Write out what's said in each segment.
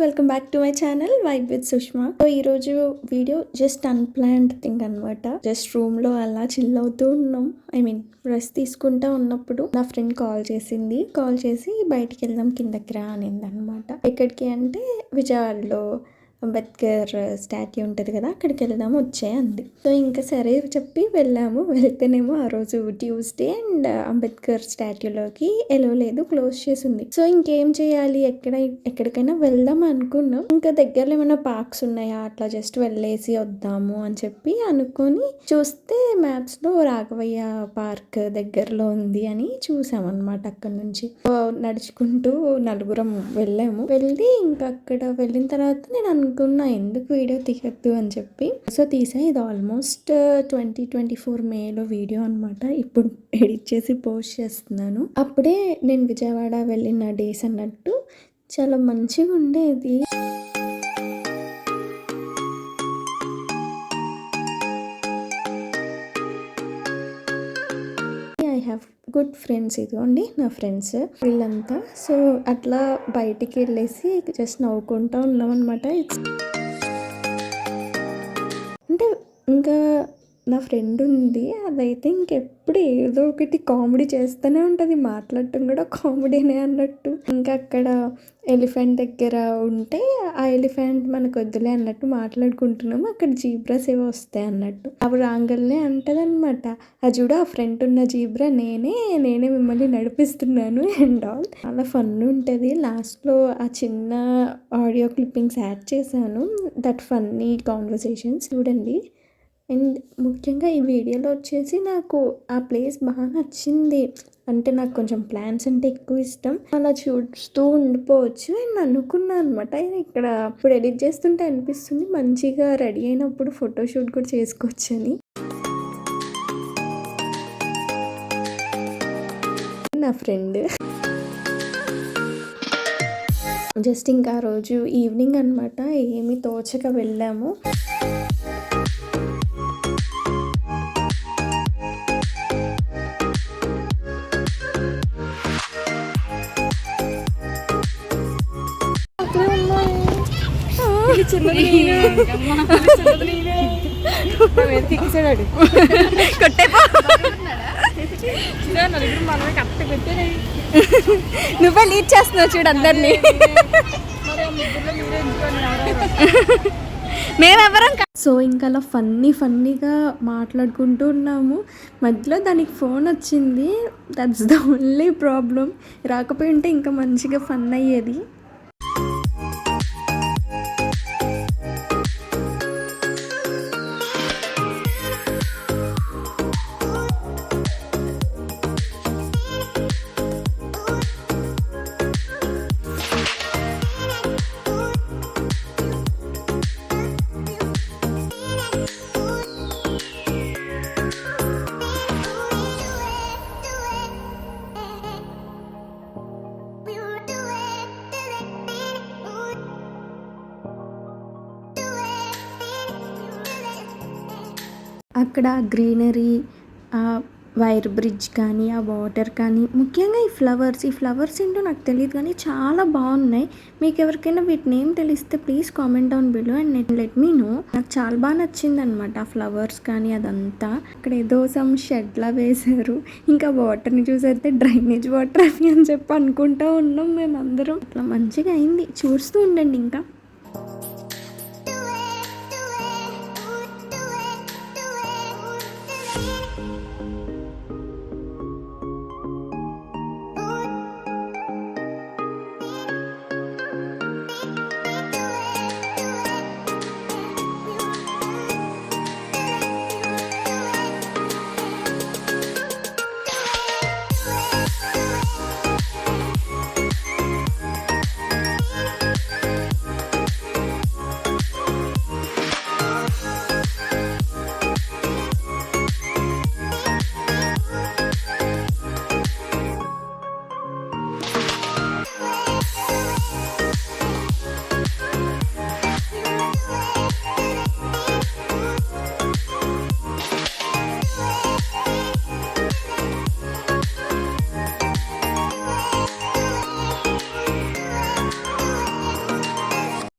Welcome back to my channel vibe with Sushma. So ఈ రోజు video just unplanned thing అనమాట just రూమ్లో అలా చిల్ అవుతూ ఉన్నాం. ఐ మీన్ రెస్ట్ తీసుకుంటా ఉన్నప్పుడు నా ఫ్రెండ్ కాల్ చేసింది. కాల్ చేసి బయటికి వెళ్దాం కిందకి రా అనింది అనమాట ఎక్కడికి అంటే విజయవాడలో అంబేద్కర్ స్టాట్యూ ఉంటుంది కదా అక్కడికి వెళ్దాము వచ్చే అంది. సో ఇంకా సరే చెప్పి వెళ్ళాము. వెళ్తేనేమో ఆ రోజు ట్యూస్డే అండ్ అంబేద్కర్ స్టాట్యూలోకి ఎలవలేదు క్లోజ్ చేసి ఉంది సో ఇంకేం చేయాలి? ఎక్కడ ఎక్కడికైనా వెళ్దాం అనుకున్నాం. ఇంకా దగ్గరలో ఏమైనా పార్క్స్ ఉన్నాయా? అట్లా జస్ట్ వెళ్ళేసి వద్దాము అని చెప్పి అనుకొని చూస్తే మ్యాప్స్లో రాఘవయ్య పార్క్ దగ్గరలో ఉంది అని చూసామన్నమాట అక్కడ నుంచి. నడుచుకుంటూ నలుగురం వెళ్ళాము. వెళ్ళి ఇంకా అక్కడ వెళ్ళిన తర్వాత నేను అనుకున్నా ఎందుకు వీడియో తీయద్దు? అని చెప్పి. సో తీసా. ఇది ఆల్మోస్ట్ ట్వంటీ ట్వంటీ ఫోర్ మేలో వీడియో అనమాట ఇప్పుడు ఎడిట్ చేసి పోస్ట్ చేస్తున్నాను. అప్పుడే నేను విజయవాడ వెళ్ళిన డేస్ అన్నట్టు చాలా మంచిగా ఉండేది గుడ్ ఫ్రెండ్స్ ఇదిగోండి నా ఫ్రెండ్స్ వీళ్ళంతా. సో అట్లా బయటికి వెళ్ళేసి జస్ట్ నవ్వుకుంటూ ఉన్నాం అనమాట అంటే ఇంకా నా ఫ్రెండ్ ఉంది అదైతే ఇంకెప్పుడు ఏదో ఒకటి కామెడీ చేస్తూనే ఉంటుంది. మాట్లాడటం కూడా కామెడీనే అన్నట్టు. ఇంకా అక్కడ ఎలిఫెంట్ దగ్గర ఉంటే ఆ ఎలిఫెంట్ మనకు వద్దులే అన్నట్టు మాట్లాడుకుంటున్నాము. అక్కడ జీబ్రాస్ ఏవో వస్తాయి అన్నట్టు. అవి రాంగల్నే అంటది అనమాట ఆ చూడు ఆ ఫ్రంట్ ఉన్న జీబ్రా నేనే నేనే మిమ్మల్ని నడిపిస్తున్నాను అండ్ ఆల్ చాలా ఫన్ ఉంటుంది. లాస్ట్లో ఆ చిన్న ఆడియో క్లిప్పింగ్స్ యాడ్ చేశాను. దట్ ఫన్నీ కాన్వర్సేషన్స్ చూడండి. అండ్ ముఖ్యంగా ఈ వీడియోలో వచ్చేసి నాకు ఆ ప్లేస్ బాగా నచ్చింది. అంటే నాకు కొంచెం ప్లాన్స్ అంటే ఎక్కువ ఇష్టం. అలా చూస్తూ ఉండిపోవచ్చు అండ్ అనుకున్నాను అనమాట ఇక్కడ ఇప్పుడు ఎడిట్ చేస్తుంటే అనిపిస్తుంది మంచిగా రెడీ అయినప్పుడు ఫోటోషూట్ కూడా చేసుకోవచ్చు అని. నా ఫ్రెండ్. జస్ట్ ఇంకా ఆ రోజు ఈవినింగ్ అనమాట ఏమి తోచక వెళ్ళాము. నువ్వే లీడ్ చేస్తున్నావు చూడు అందరినీ. మేమెవరం సో ఇంకా అలా ఫన్నీ ఫన్నీగా మాట్లాడుకుంటూ ఉన్నాము. మధ్యలో దానికి ఫోన్ వచ్చింది. దట్స్ ద ఓన్లీ ప్రాబ్లం రాకపోయి ఉంటే ఇంకా మంచిగా ఫన్ అయ్యేది. అక్కడ గ్రీనరీ ఆ వైర్ బ్రిడ్జ్ కానీ ఆ వాటర్ కానీ ముఖ్యంగా ఈ ఫ్లవర్స్ ఈ ఫ్లవర్స్ ఏంటో నాకు తెలియదు కానీ చాలా బాగున్నాయి. మీకు ఎవరికైనా వీటి నేమ్ తెలిస్తే please comment down below and net let me know. నాకు చాలా బాగా నచ్చింది అనమాట ఆ ఫ్లవర్స్ కానీ అదంతా. అక్కడ ఏదో సమ్ షెడ్లా వేశారు. ఇంకా వాటర్ని చూసైతే డ్రైనేజ్ వాటర్ అని అని చెప్పి అనుకుంటా ఉన్నాం మేమందరం. అట్లా మంచిగా అయింది. చూస్తూ ఉండండి ఇంకా.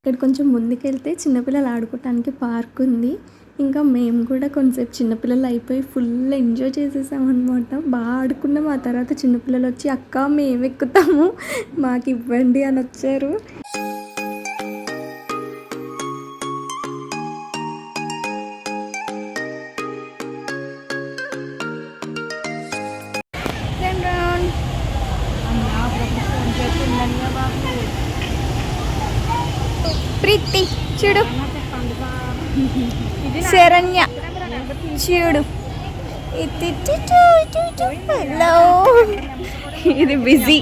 ఇక్కడ కొంచెం ముందుకెళ్తే చిన్నపిల్లలు ఆడుకోవటానికి పార్క్ ఉంది. ఇంకా మేము కూడా కొంచెంసేపు చిన్నపిల్లలు అయిపోయి ఫుల్ ఎంజాయ్ చేసేసాం బాగా ఆడుకున్నాం. ఆ తర్వాత చిన్నపిల్లలు వచ్చి అక్క మేము ఎక్కుతాము మాకు ఇవ్వండి అని వచ్చారు చూడు. శరణ్య. చూడు. హలో ఇది busy.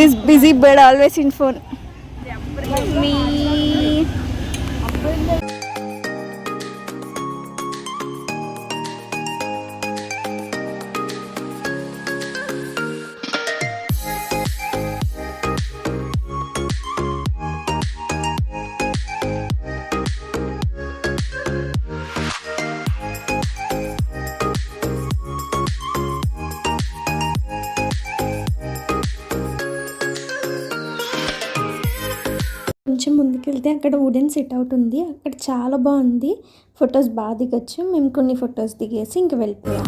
This busy bird always in phone మీ కొంచెం ముందుకెళ్తే అక్కడ వుడెన్ సెట్ అవుట్ ఉంది. అక్కడ చాలా బాగుంది. ఫొటోస్ బాగా దిగొచ్చు. మేము కొన్ని ఫొటోస్ దిగేసి ఇంక వెళ్ళిపోయాం.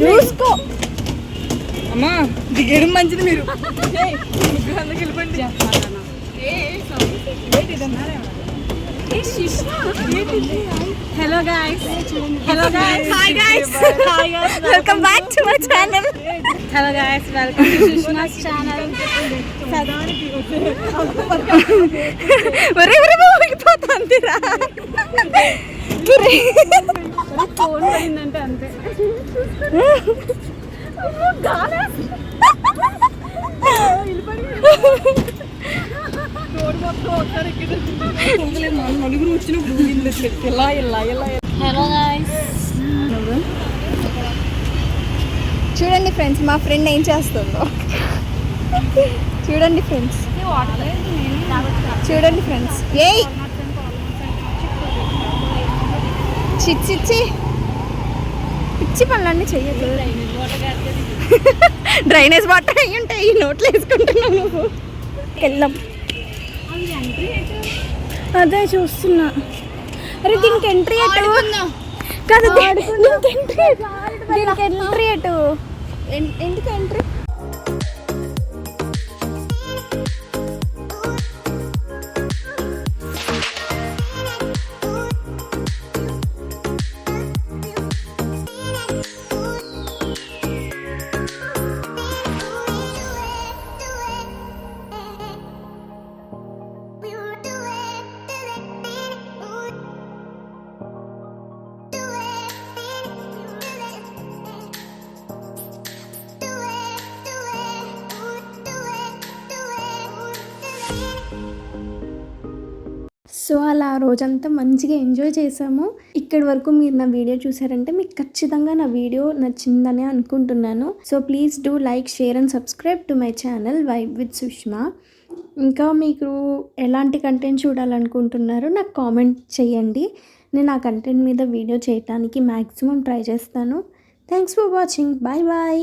చూసుకో. అమ్మా దిగడం మంచిది మీరు. Hello guys hello guys hi guys welcome back to my channel hello guys welcome to Sushma's channel ఒరే ఒరే ఊగిపోతుందిరా ఒరే ఫోన్ పడిందంటే అంతే నలుగురు వచ్చినప్పుడు ఇలా ఇలా ఇలా హలో గాయస్ చూడండి ఫ్రెండ్స్ మా ఫ్రెండ్ ఏం చేస్తుందో. చూడండి ఫ్రెండ్స్. చూడండి ఫ్రెండ్స్. ఏ చిచ్చిచ్చి పిచ్చి పనులన్నీ చెయ్యదు డ్రైనేజ్ వాటర్ అయ్యి ఉంటాయి ఈ నోట్లు వేసుకుంటున్నావు నువ్వు. వెళ్ళాం అదే చూస్తున్నా. అరే దీనికి ఎంట్రీ ఎటు? కాదు దీనికి ఎంట్రీ ఎంట్రీ సో అలా ఆ రోజంతా మంచిగా ఎంజాయ్ చేసాము ఇక్కడి వరకు మీరు నా వీడియో చూసారంటే మీకు ఖచ్చితంగా నా వీడియో నచ్చిందని అనుకుంటున్నాను. So please do like share and subscribe to my channel vibe with Sushma. ఇంకా మీకు ఎలాంటి కంటెంట్ చూడాలనుకుంటున్నారో నాకు కామెంట్ చేయండి. నేను ఆ కంటెంట్ మీద వీడియో చేయడానికి మ్యాక్సిమం ట్రై చేస్తాను. Thanks for watching. Bye bye.